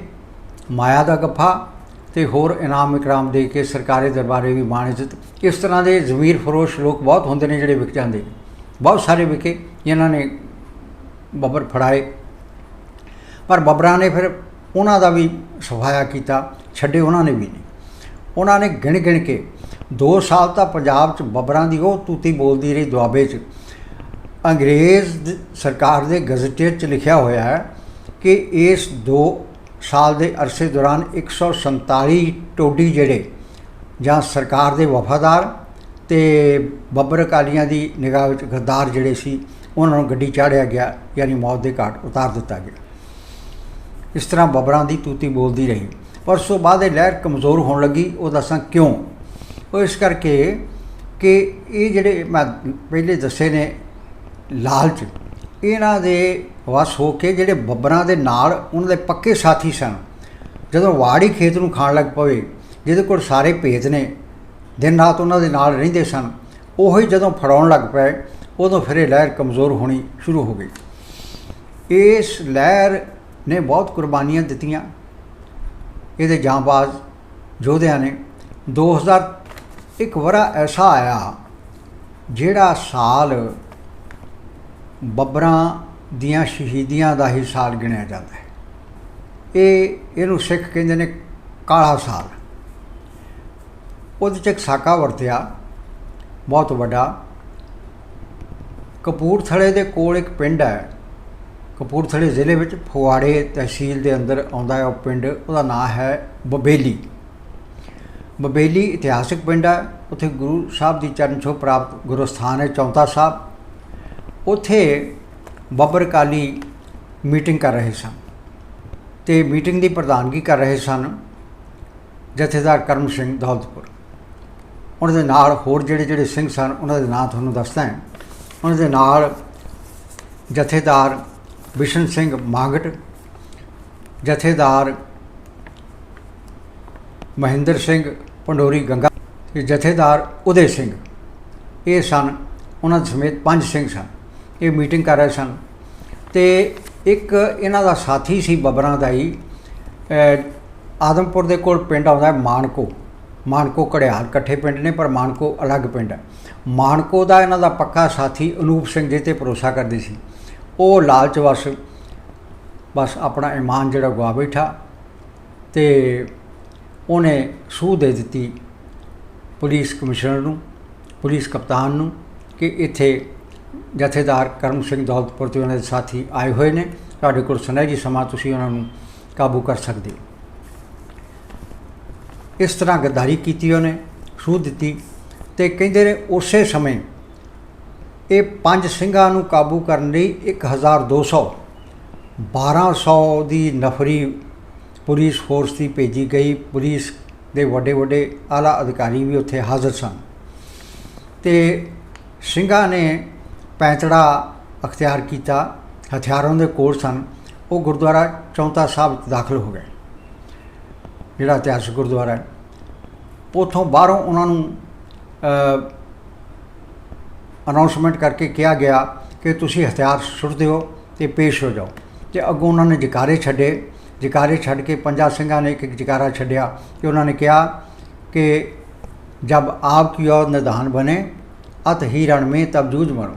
ਮਾਇਆ ਦਾ ਗੱਫਾ ਤੇ ਹੋਰ ਇਨਾਮ ਇਕਰਾਮ ਦੇ ਕੇ ਸਰਕਾਰੀ ਦਰਬਾਰੇ ਵੀ ਮਾਣ ਇੱਜ਼ਤ। ਇਸ ਤਰ੍ਹਾਂ ਦੇ ਜ਼ਮੀਰ ਫਰੋਸ਼ ਲੋਕ ਬਹੁਤ ਹੁੰਦੇ ਨੇ ਜਿਹੜੇ ਵਿਕ ਜਾਂਦੇ ਨੇ। ਬਹੁਤ ਸਾਰੇ ਵਿਕੇ ਜਿਨ੍ਹਾਂ ਨੇ ਬੱਬਰ ਫੜਾਏ। ਪਰ ਬੱਬਰਾਂ ਨੇ ਫਿਰ ਉਹਨਾਂ ਦਾ ਵੀ ਸਫਾਇਆ ਕੀਤਾ, ਛੱਡੇ ਉਹਨਾਂ ਨੇ ਵੀ ਨਹੀਂ। ਉਹਨਾਂ ਨੇ ਗਿਣ ਗਿਣ ਕੇ 2 ਸਾਲ ਤਾਂ ਪੰਜਾਬ 'ਚ ਬੱਬਰਾਂ ਦੀ ਉਹ ਤੂਤੀ ਬੋਲਦੀ ਰਹੀ ਦੁਆਬੇ 'ਚ। ਅੰਗਰੇਜ਼ ਸਰਕਾਰ ਦੇ ਗਜ਼ਟਿਰ 'ਚ ਲਿਖਿਆ ਹੋਇਆ ਹੈ ਕਿ ਇਸ 2 ਸਾਲ ਦੇ ਅਰਸੇ ਦੌਰਾਨ 147 ਟੋਡੀ ਜਿਹੜੇ ਜਾਂ ਸਰਕਾਰ ਦੇ ਵਫਾਦਾਰ ਤੇ ਬੱਬਰ ਅਕਾਲੀਆਂ ਦੀ ਨਿਗਾਹ ਵਿੱਚ ਗੱਦਾਰ ਜਿਹੜੇ ਸੀ, ਉਹਨਾਂ ਨੂੰ ਗੱਡੀ ਚਾੜਿਆ ਗਿਆ, ਯਾਨੀ ਮੌਤ ਦੇ ਘਾਟ ਉਤਾਰ ਦਿੱਤਾ ਗਿਆ। ਇਸ ਤਰ੍ਹਾਂ ਬੱਬਰਾਂ ਦੀ ਤੂਤੀ ਬੋਲਦੀ ਰਹੀ। ਪਰ ਉਸ ਤੋਂ ਬਾਅਦ ਇਹ ਲਹਿਰ ਕਮਜ਼ੋਰ ਹੋਣ ਲੱਗੀ। ਉਹ ਦੱਸਾਂ ਕਿਉਂ? ਉਹ ਇਸ ਕਰਕੇ ਕਿ ਇਹ ਜਿਹੜੇ ਮੈਂ ਪਹਿਲੇ ਦੱਸੇ ਨੇ ਲਾਲਚ, ਇਹਨਾਂ ਦੇ ਵਸ ਹੋ ਕੇ ਜਿਹੜੇ ਬੱਬਰਾਂ ਦੇ ਨਾਲ ਉਹਨਾਂ ਦੇ ਪੱਕੇ ਸਾਥੀ ਸਨ। ਜਦੋਂ ਵਾੜੀ ਖੇਤ ਨੂੰ ਖਾਣ ਲੱਗ ਪਵੇ, ਜਿਹਦੇ ਕੋਲ ਸਾਰੇ ਭੇਤ ਨੇ ਦਿਨ ਰਾਤ ਉਹਨਾਂ ਦੇ ਨਾਲ ਰਹਿੰਦੇ ਸਨ। ਉਹੀ ਜਦੋਂ ਫੜਾਉਣ ਲੱਗ ਪਏ, ਉਦੋਂ ਫਿਰ ਇਹ ਲਹਿਰ ਕਮਜ਼ੋਰ ਹੋਣੀ ਸ਼ੁਰੂ ਹੋ ਗਈ। ਇਸ ਲਹਿਰ ਨੇ ਬਹੁਤ ਕੁਰਬਾਨੀਆਂ ਦਿੱਤੀਆਂ। ਇਹਦੇ ਜਾਂਬਾਜ਼ ਯੋਧਿਆਂ ਨੇ। 2000 ਇੱਕ ਵਰਾ ਐਸਾ ਆਇਆ ਜਿਹੜਾ ਸਾਲ ਬੱਬਰਾਂ ਦੀਆਂ ਸ਼ਹੀਦੀਆਂ ਦਾ ਹੀ ਸਾਲ ਗਿਣਿਆ ਜਾਂਦਾ ਹੈ। ਇਹ ਇਹਨੂੰ ਸਿੱਖ ਕਹਿੰਦੇ ਨੇ ਕਾਲਾ ਸਾਲ। ਉਹਦੇ ਚ ਇੱਕ ਸਾਕਾ ਵਰਤਿਆ, ਬਹੁਤ ਵੱਡਾ। ਕਪੂਰਥਲੇ ਦੇ ਕੋਲ ਇੱਕ ਪਿੰਡ ਹੈ। ਕਪੂਰਥਲੇ ਜ਼ਿਲ੍ਹੇ ਵਿੱਚ ਫੁਆੜੇ ਤਹਿਸੀਲ ਦੇ ਅੰਦਰ ਆਉਂਦਾ ਹੈ ਉਹ ਪਿੰਡ, ਉਹਦਾ ਨਾਮ ਹੈ ਬਬੇਲੀ। ਬਬੇਲੀ ਇਤਿਹਾਸਿਕ ਪਿੰਡ ਹੈ। ਉੱਥੇ ਗੁਰੂ ਸਾਹਿਬ ਦੀ ਚਰਨ ਛੋਹ ਪ੍ਰਾਪਤ ਗੁਰਸਥਾਨ ਹੈ, ਚੌਂਤਾ ਸਾਹਿਬ। ਉੱਥੇ ਬੱਬਰ ਕਾਲੀ ਮੀਟਿੰਗ ਕਰ ਰਹੇ ਸਨ ਤੇ ਮੀਟਿੰਗ ਦੀ ਪ੍ਰਧਾਨਗੀ ਕਰ ਰਹੇ ਸਨ ਜਥੇਦਾਰ ਕਰਮ ਸਿੰਘ ਦੌਲਤਪੁਰ। ਉਹਨਾਂ ਦੇ ਨਾਲ ਹੋਰ ਜਿਹੜੇ ਜਿਹੜੇ ਸਿੰਘ ਸਨ, ਉਹਨਾਂ ਦੇ ਨਾਂ ਤੁਹਾਨੂੰ ਦੱਸਦਾ ਹਾਂ। ਉਹਨਾਂ ਦੇ ਨਾਲ ਜਥੇਦਾਰ ਬਿਸ਼ਨ ਸਿੰਘ ਮਾਂਗਟ, ਜਥੇਦਾਰ ਮਹਿੰਦਰ ਸਿੰਘ ਪੰਡੋਰੀ ਗੰਗਾ ਤੇ ਜਥੇਦਾਰ ਉਦੇ ਸਿੰਘ। ਇਹ ਸਨ, ਉਹਨਾਂ ਦੇ ਸਮੇਤ ਪੰਜ ਸਿੰਘ ਸਨ। ਇਹ ਮੀਟਿੰਗ ਕਰ ਰਹੇ ਸਨ। ਤੇ ਇੱਕ ਇਹਨਾਂ ਦਾ ਸਾਥੀ ਸੀ ਬੱਬਰਾਂ ਦਾ ਹੀ ਆਦਮਪੁਰ ਦੇ ਕੋਲ ਪਿੰਡ ਆਉਂਦਾ ਹੈ ਮਾਨਕੋ। ਮਾਨਕੋ ਕੜਿਆਲ ਇਕੱਠੇ ਪਿੰਡ ਨੇ, ਪਰ ਮਾਨਕੋ ਅਲੱਗ ਪਿੰਡ ਹੈ। ਮਾਨਕੋ ਦਾ ਇਹਨਾਂ ਦਾ ਪੱਕਾ ਸਾਥੀ ਅਨੂਪ ਸਿੰਘ ਜੀ ਤੇ ਭਰੋਸਾ ਕਰਦੇ ਸੀ। ਉਹ ਲਾਲਚ ਵਸ, ਬਸ ਆਪਣਾ ਇਮਾਨ ਜਿਹੜਾ ਗਵਾ ਬੈਠਾ ਤੇ ਉਹਨੇ ਸੂਹ ਦੇ ਦਿੱਤੀ ਪੁਲਿਸ ਕਮਿਸ਼ਨਰ ਨੂੰ, ਪੁਲਿਸ ਕਪਤਾਨ ਨੂੰ ਕਿ ਇੱਥੇ ਜਥੇਦਾਰ ਕਰਮ ਸਿੰਘ ਦੌਲਤਪੁਰ ਤੇ ਉਹਨਾਂ ਦੇ ਸਾਥੀ ਆਏ ਹੋਏ ਨੇ। ਤੁਹਾਡੇ ਕੋਲ ਸੁਨਹਿਰੀ ਸਮਾਂ ਤੁਸੀਂ ਉਹਨਾਂ ਨੂੰ ਕਾਬੂ ਕਰ ਸਕਦੇ ਹੋ। ਇਸ ਤਰ੍ਹਾਂ ਗੱਦਾਰੀ ਕੀਤੀ ਉਹਨੇ, ਸੂਹ ਦਿੱਤੀ ਤੇ ਕਹਿੰਦੇ ਨੇ ਉਸੇ ਸਮੇਂ ਇਹ ਪੰਜ ਸਿੰਘਾਂ ਨੂੰ ਕਾਬੂ ਕਰਨ ਲਈ 1200 1200 ਦੀ ਨਫਰੀ ਪੁਲਿਸ ਫੋਰਸ ਦੀ ਭੇਜੀ ਗਈ। ਪੁਲਿਸ ਦੇ ਵੱਡੇ ਵੱਡੇ ਆਲਾ ਅਧਿਕਾਰੀ ਵੀ ਉੱਥੇ ਹਾਜ਼ਰ ਸਨ। ਤੇ ਸਿੰਘਾਂ ਨੇ ਪੈਂਤੜਾ ਅਖਤਿਆਰ ਕੀਤਾ। ਹਥਿਆਰਾਂ ਦੇ ਕੋਲ ਸਨ। ਉਹ ਗੁਰਦੁਆਰਾ ਚੌਂਤਾ ਸਾਹਿਬ ਦਾਖਲ ਹੋ ਗਏ। ਜਿਹੜਾ ਇਤਿਹਾਸਕ ਗੁਰਦੁਆਰਾ ਹੈ, ਉਥੋਂ ਬਾਹਰੋਂ ਉਹਨਾਂ ਨੂੰ ਅਨਾਉਂਸਮੈਂਟ ਕਰਕੇ ਕਿਹਾ ਗਿਆ ਕਿ ਤੁਸੀਂ ਹਥਿਆਰ ਸੁੱਟ ਦਿਓ ਤੇ ਪੇਸ਼ ਹੋ ਜਾਓ। ਤੇ ਅੱਗੋਂ ਉਹਨਾਂ ਨੇ ਜਕਾਰੇ ਛੱਡੇ। ਜਕਾਰੇ ਛੱਡ ਕੇ ਪੰਜਾਂ ਸਿੰਘਾਂ ਨੇ ਇੱਕ ਇੱਕ ਜਕਾਰਾ ਛੱਡਿਆ ਤੇ ਉਹਨਾਂ ਨੇ ਕਿਹਾ ਕਿ ਜਬ ਆਪ ਕੀ ਔਰ ਨਿਧਾਨ ਬਨੇ ਅਤ ਹੀ ਰਣ ਮੇ ਤਬ ਜੂਝ ਮਰੋ।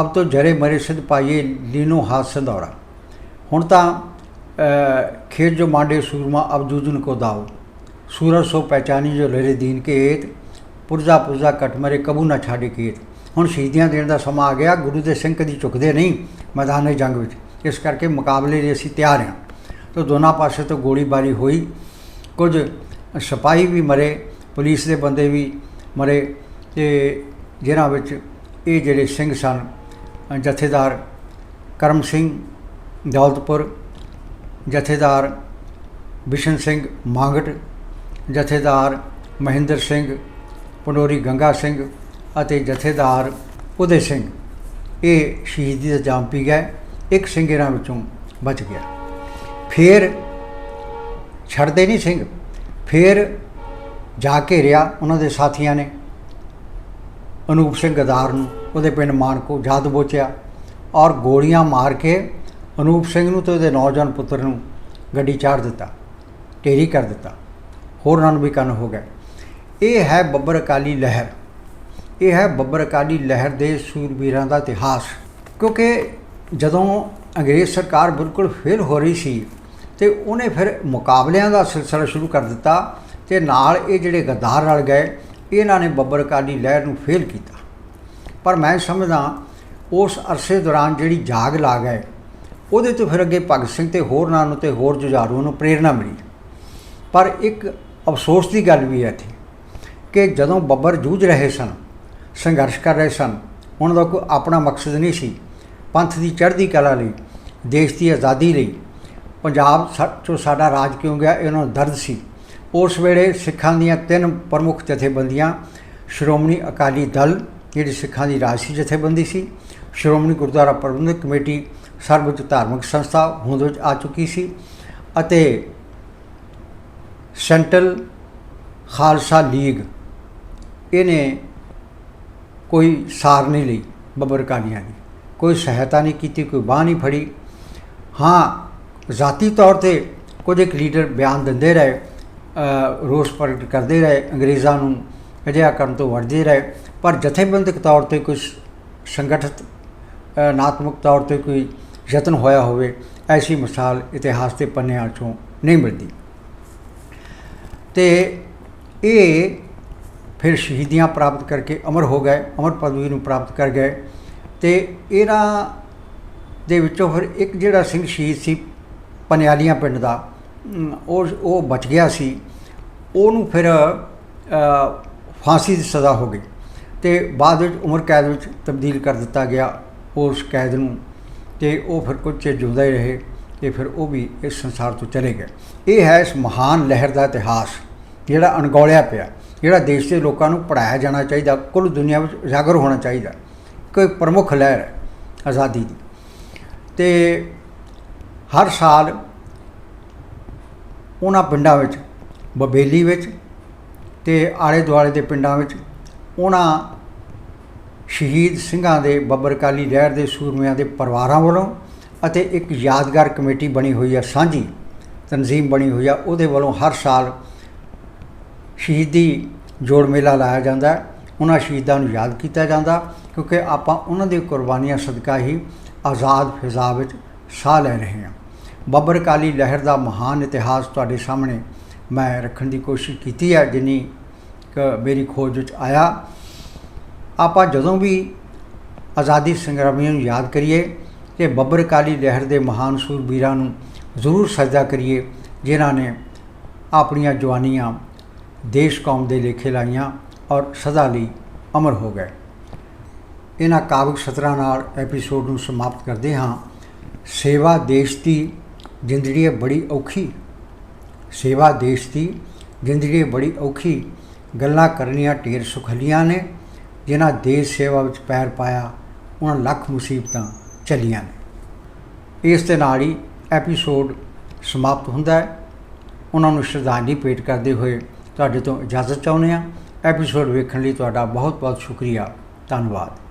ਅਬ ਤੋਂ ਜਰੇ ਮਰੇ ਸਿਧ ਪਾਈਏ, ਲੀਨੋ ਹਾਥ ਸੰਦੌੜਾ ਹੁਣ ਤਾਂ ਅ, ਖੇਤ ਜੋ ਮਾਂਡੇ ਸੂਰਮਾ ਅਬ ਜੂਜਨ ਕੋ ਦਾਓ ਸੂਰਜ ਸੋ ਪਹਿਚਾਨੀ ਜੋ ਲਰੇ ਦੀਨ ਕੇਤ ਪੁਰਜ਼ਾ ਪੁਰਜ਼ਾ ਕਟ ਮਰੇ ਕਬੂ ਨਾ ਛਾੜੇ ਕੇਤ ਹੁਣ ਸ਼ਹੀਦੀਆਂ ਦੇਣ ਦਾ ਸਮਾਂ ਆ ਗਿਆ ਗੁਰੂ ਦੇ ਸਿੰਘ ਕਦੀ ਚੁੱਕਦੇ ਨਹੀਂ ਮੈਦਾਨੇ ਜੰਗ ਵਿੱਚ ਇਸ ਕਰਕੇ ਮੁਕਾਬਲੇ ਲਈ ਅਸੀਂ ਤਿਆਰ ਹਾਂ ਤਾਂ ਦੋਨਾਂ ਪਾਸੇ ਤੋਂ ਗੋਲੀਬਾਰੀ ਹੋਈ ਕੁਝ ਸਿਪਾਹੀ ਵੀ ਮਰੇ ਪੁਲਿਸ ਦੇ ਬੰਦੇ ਵੀ ਮਰੇ ਤੇ ਜਿਨ੍ਹਾਂ ਵਿੱਚ ਇਹ ਜਿਹੜੇ ਸਿੰਘ ਸਨ ਜਥੇਦਾਰ ਕਰਮ ਸਿੰਘ ਦੌਲਤਪੁਰ ਜਥੇਦਾਰ ਬਿਸ਼ਨ ਸਿੰਘ ਮਾਂਗਟ, ਜਥੇਦਾਰ ਮਹਿੰਦਰ ਸਿੰਘ ਪੰਡੋਰੀ ਗੰਗਾ ਸਿੰਘ ਅਤੇ ਜਥੇਦਾਰ ਉਦੇ ਸਿੰਘ। ਇਹ ਸ਼ਹੀਦੀ ਦਾ ਜਾਮ ਪੀ ਗਏ ਇੱਕ ਸਿੰਘ ਇਹਨਾਂ ਵਿੱਚੋਂ ਬਚ ਗਿਆ। ਫਿਰ ਛੱਡਦੇ ਨਹੀਂ ਸਿੰਘ, ਫਿਰ ਜਾ ਕੇ ਰਿਆ ਉਹਨਾਂ ਦੇ ਸਾਥੀਆਂ ਨੇ। ਅਨੂਪ ਸਿੰਘ ਗਦਾਰ ਨੂੰ ਉਹਦੇ ਪਿੰਡ ਮਾਨਕੋ ਜਦ ਬੋਚਿਆ ਔਰ ਗੋਲੀਆਂ ਮਾਰ ਕੇ ਅਨੂਪ ਸਿੰਘ ਨੂੰ ਤੇ ਉਹਦੇ ਨੌਜਵਾਨ ਪੁੱਤਰ ਨੂੰ ਗੱਡੀ ਚਾੜ ਦਿੱਤਾ, ਢੇਰੀ ਕਰ ਦਿੱਤਾ। ਹੋਰਾਂ ਨੂੰ ਵੀ ਕੰਨ ਹੋ ਗਏ। ਇਹ ਹੈ ਬੱਬਰ ਅਕਾਲੀ ਲਹਿਰ। ਇਹ ਹੈ ਬੱਬਰ ਅਕਾਲੀ ਲਹਿਰ ਦੇ ਸੂਰਬੀਰਾਂ ਦਾ ਇਤਿਹਾਸ। ਕਿਉਂਕਿ ਜਦੋਂ ਅੰਗਰੇਜ਼ ਸਰਕਾਰ ਬਿਲਕੁਲ ਫੇਲ ਹੋ ਰਹੀ ਸੀ ਤੇ ਉਹਨੇ ਫਿਰ ਮੁਕਾਬਲਿਆਂ ਦਾ ਸਿਲਸਿਲਾ ਸ਼ੁਰੂ ਕਰ ਦਿੱਤਾ ਤੇ ਨਾਲ ਇਹ ਜਿਹੜੇ ਗੱਦਾਰ ਰਲ ਗਏ, ਇਹਨਾਂ ਨੇ ਬੱਬਰ ਅਕਾਲੀ ਲਹਿਰ ਨੂੰ ਫੇਲ ਕੀਤਾ। ਪਰ ਮੈਂ ਸਮਝਦਾ ਉਸ ਅਰਸੇ ਦੌਰਾਨ ਜਿਹੜੀ ਜਾਗ ਲਾ ਗਏ ਉਹਦੇ ਤੋਂ ਫਿਰ ਅੱਗੇ ਭਗਤ ਸਿੰਘ ਤੇ ਹੋਰਨਾਂ ਨੂੰ ਤੇ ਹੋਰ ਜੁਝਾਰੂ ਨੂੰ ਪ੍ਰੇਰਣਾ ਮਿਲੀ। ਪਰ ਇੱਕ ਅਫਸੋਸ ਦੀ ਗੱਲ ਵੀ ਹੈ ਇੱਥੇ ਕਿ ਜਦੋਂ ਬੱਬਰ ਜੂਝ ਰਹੇ ਸਨ, ਸੰਘਰਸ਼ ਕਰ ਰਹੇ ਸਨ, ਉਹਨਾਂ ਦਾ ਕੋਈ ਆਪਣਾ ਮਕਸਦ ਨਹੀਂ ਸੀ। ਪੰਥ ਦੀ ਚੜ੍ਹਦੀ ਕਲਾ ਲਈ, ਦੇਸ਼ ਦੀ ਆਜ਼ਾਦੀ ਲਈ, ਪੰਜਾਬ ਸਾ- ਚੋਂ ਸਾਡਾ ਰਾਜ ਕਿਉਂ ਗਿਆ ਇਹਨਾਂ ਨੂੰ ਦਰਦ ਸੀ। ਉਸ ਵੇਲੇ ਸਿੱਖਾਂ ਦੀਆਂ ਤਿੰਨ ਪ੍ਰਮੁੱਖ ਜਥੇਬੰਦੀਆਂ, ਸ਼੍ਰੋਮਣੀ ਅਕਾਲੀ ਦਲ, ਜਿਹੜੀ ਸਿੱਖਾਂ ਦੀ ਰਾਜਸੀ ਜਥੇਬੰਦੀ ਸੀ, ਸ਼੍ਰੋਮਣੀ ਗੁਰਦੁਆਰਾ ਪ੍ਰਬੰਧਕ ਕਮੇਟੀ ਸਰਵਉੱਚ ਧਾਰਮਿਕ ਸੰਸਥਾ ਹੋਂਦ ਵਿੱਚ ਆ ਚੁੱਕੀ ਸੀ ਅਤੇ ਸੈਂਟਰਲ ਖਾਲਸਾ ਲੀਗ ਇਹਨੇ ਕੋਈ ਸਾਰ ਨਹੀਂ ਲਈ, ਬੱਬਰ ਕਾਲੀਆਂ ਦੀ। ਕੋਈ ਸਹਾਇਤਾ ਨਹੀਂ ਕੀਤੀ, ਕੋਈ ਬਾਹ ਨਹੀਂ ਫੜੀ। ਹਾਂ, ਜ਼ਾਤੀ ਤੌਰ ਤੇ ਕੁਝ ਇੱਕ ਲੀਡਰ ਬਿਆਨ ਦਿੰਦੇ ਰਹੇ ਰੋਸ ਪ੍ਰਗਟ ਕਰਦੇ ਰਹੇ, ਅੰਗਰੇਜ਼ਾਂ ਨੂੰ ਅਜਿਹਾ ਕਰਨ ਤੋਂ ਵਰਜਦੇ ਰਹੇ, ਪਰ ਜਥੇਬੰਦਕ ਤੌਰ ਤੇ ਕੁਝ ਸੰਗਠਿਤ ਨਾਤਮਕ ਤੌਰ ਤੇ ਕੋਈ ਯਤਨ ਹੋਇਆ ਹੋਵੇ, ਐਸੀ ਮਿਸਾਲ ਇਤਿਹਾਸ ਦੇ ਪੰਨਿਆਂ 'ਚੋਂ ਨਹੀਂ ਮਿਲਦੀ। ਤੇ ਇਹ ਫਿਰ ਸ਼ਹੀਦੀਆਂ ਪ੍ਰਾਪਤ ਕਰਕੇ ਅਮਰ ਹੋ ਗਏ, ਅਮਰ ਪਦਵੀ ਨੂੰ ਪ੍ਰਾਪਤ ਕਰ ਗਏ ਤੇ ਇਹਨਾਂ ਦੇ ਵਿੱਚੋਂ ਫਿਰ ਇੱਕ ਜਿਹੜਾ ਸਿੰਘ ਸ਼ਹੀਦ ਸੀ ਪਨਿਆਲੀਆਂ ਪਿੰਡ ਦਾ ਉਹ ਉਹ ਬਚ ਗਿਆ ਸੀ। ਉਹਨੂੰ ਫਿਰ ਫਾਂਸੀ ਦੀ ਸਜ਼ਾ ਹੋ ਗਈ ਤੇ ਬਾਅਦ ਵਿੱਚ ਉਮਰ ਕੈਦ ਵਿੱਚ ਤਬਦੀਲ ਕਰ ਦਿੱਤਾ ਗਿਆ। ਉਸ ਕੈਦ ਨੂੰ ਤੇ ਉਹ ਫਿਰ ਕੁਝ ਚਿਰ ਜਿਉਂਦਾ ਹੀ ਰਹੇ ਤੇ ਫਿਰ ਉਹ ਵੀ ਇਸ ਸੰਸਾਰ ਤੋਂ ਚਲੇ ਗਏ। ਇਹ ਹੈ ਇਸ ਮਹਾਨ ਲਹਿਰ ਦਾ ਇਤਿਹਾਸ, ਜਿਹੜਾ ਅਣਗੌਲਿਆ ਪਿਆ, ਜਿਹੜਾ ਦੇਸ਼ ਦੇ ਲੋਕਾਂ ਨੂੰ ਪੜਾਇਆ ਜਾਣਾ ਚਾਹੀਦਾ, ਕੁੱਲ ਦੁਨੀਆ ਵਿੱਚ ਉਜਾਗਰ ਹੋਣਾ ਚਾਹੀਦਾ, ਕੋਈ ਪ੍ਰਮੁੱਖ ਲਹਿਰ ਹੈ ਆਜ਼ਾਦੀ ਦੀ। ਤੇ ਹਰ ਸਾਲ ਉਹਨਾਂ ਪਿੰਡਾਂ ਵਿੱਚ, ਬਬੇਲੀ ਵਿੱਚ ਤੇ ਆਲੇ ਦੁਆਲੇ ਦੇ ਪਿੰਡਾਂ ਵਿੱਚ ਉਹਨਾਂ ਸ਼ਹੀਦ ਸਿੰਘਾਂ ਦੇ ਬੱਬਰ ਕਾਲੀ ਲਹਿਰ ਦੇ ਸੂਰਮਿਆਂ ਦੇ ਪਰਿਵਾਰਾਂ ਵੱਲੋਂ ਅਤੇ ਇੱਕ ਯਾਦਗਾਰ ਕਮੇਟੀ ਬਣੀ ਹੋਈ ਹੈ ਸਾਂਝੀ, ਤਨਜ਼ੀਮ ਬਣੀ ਹੋਈ ਆ ਉਹਦੇ ਵੱਲੋਂ ਹਰ ਸਾਲ ਸ਼ਹੀਦੀ ਜੋੜ ਮੇਲਾ ਲਾਇਆ ਜਾਂਦਾ ਹੈ। ਉਹਨਾਂ ਸ਼ਹੀਦਾਂ ਨੂੰ ਯਾਦ ਕੀਤਾ ਜਾਂਦਾ, ਕਿਉਂਕਿ ਆਪਾਂ ਉਹਨਾਂ ਦੀ ਕੁਰਬਾਨੀਆਂ ਸਦਕਾ ਹੀ ਆਜ਼ਾਦ ਫਿਜ਼ਾ ਵਿੱਚ ਸਾਹ ਲੈ ਰਹੇ ਹਾਂ। ਬੱਬਰ ਕਾਲੀ ਲਹਿਰ ਦਾ ਮਹਾਨ ਇਤਿਹਾਸ ਤੁਹਾਡੇ ਸਾਹਮਣੇ ਮੈਂ ਰੱਖਣ ਦੀ ਕੋਸ਼ਿਸ਼ ਕੀਤੀ ਹੈ, ਜਿੰਨੀ ਕੁ ਮੇਰੀ ਖੋਜ ਵਿੱਚ ਆਇਆ। ਆਪਾਂ ਜਦੋਂ ਵੀ ਆਜ਼ਾਦੀ ਸੰਗਰਾਮੀਆਂ ਨੂੰ ਯਾਦ ਕਰੀਏ ਤੇ ਬੱਬਰ ਕਾਲੀ ਲਹਿਰ ਦੇ ਮਹਾਨ ਸੂਰਬੀਰਾਂ ਨੂੰ ਜ਼ਰੂਰ ਸਜਦਾ ਕਰੀਏ, ਜਿਨ੍ਹਾਂ ਨੇ ਆਪਣੀਆਂ ਜਵਾਨੀਆਂ ਦੇਸ਼ ਕੌਮ ਦੇ ਲੇਖੇ ਲਾਈਆਂ ਔਰ ਸਦਾ ਲਈ ਅਮਰ ਹੋ ਗਏ। ਇਹਨਾਂ ਕਾਵਿਕ ਸਤਰਾਂ ਨਾਲ ਐਪੀਸੋਡ ਨੂੰ ਸਮਾਪਤ ਕਰਦੇ ਹਾਂ। ਸੇਵਾ ਦੇਸ਼ ਦੀ ਜ਼ਿੰਦਗੀ ਬੜੀ ਔਖੀ। ਸੇਵਾ ਦੇਸ਼ ਦੀ ਜ਼ਿੰਦਗੀ ਬੜੀ ਔਖੀ। ਗੱਲਾਂ ਕਰਨੀਆਂ ਢੇਰ ਸੁਖਲੀਆਂ ਨੇ। ਜਿਨ੍ਹਾਂ ਦੇਸ਼ ਸੇਵਾ ਵਿੱਚ ਪੈਰ ਪਾਇਆ, ਉਹਨਾਂ ਲੱਖ ਮੁਸੀਬਤਾਂ ਚੱਲੀਆਂ ਨੇ। ਇਸ ਦੇ ਨਾਲ ਹੀ ਐਪੀਸੋਡ ਸਮਾਪਤ ਹੁੰਦਾ ਹੈ। ਉਹਨਾਂ ਨੂੰ ਸ਼ਰਧਾਂਜਲੀ ਭੇਟ ਕਰਦੇ ਹੋਏ ਤੁਹਾਡੇ ਤੋਂ ਇਜਾਜ਼ਤ ਚਾਹੁੰਦੇ ਹਾਂ। ਐਪੀਸੋਡ ਵੇਖਣ ਲਈ ਤੁਹਾਡਾ ਬਹੁਤ ਬਹੁਤ ਸ਼ੁਕਰੀਆ। ਧੰਨਵਾਦ।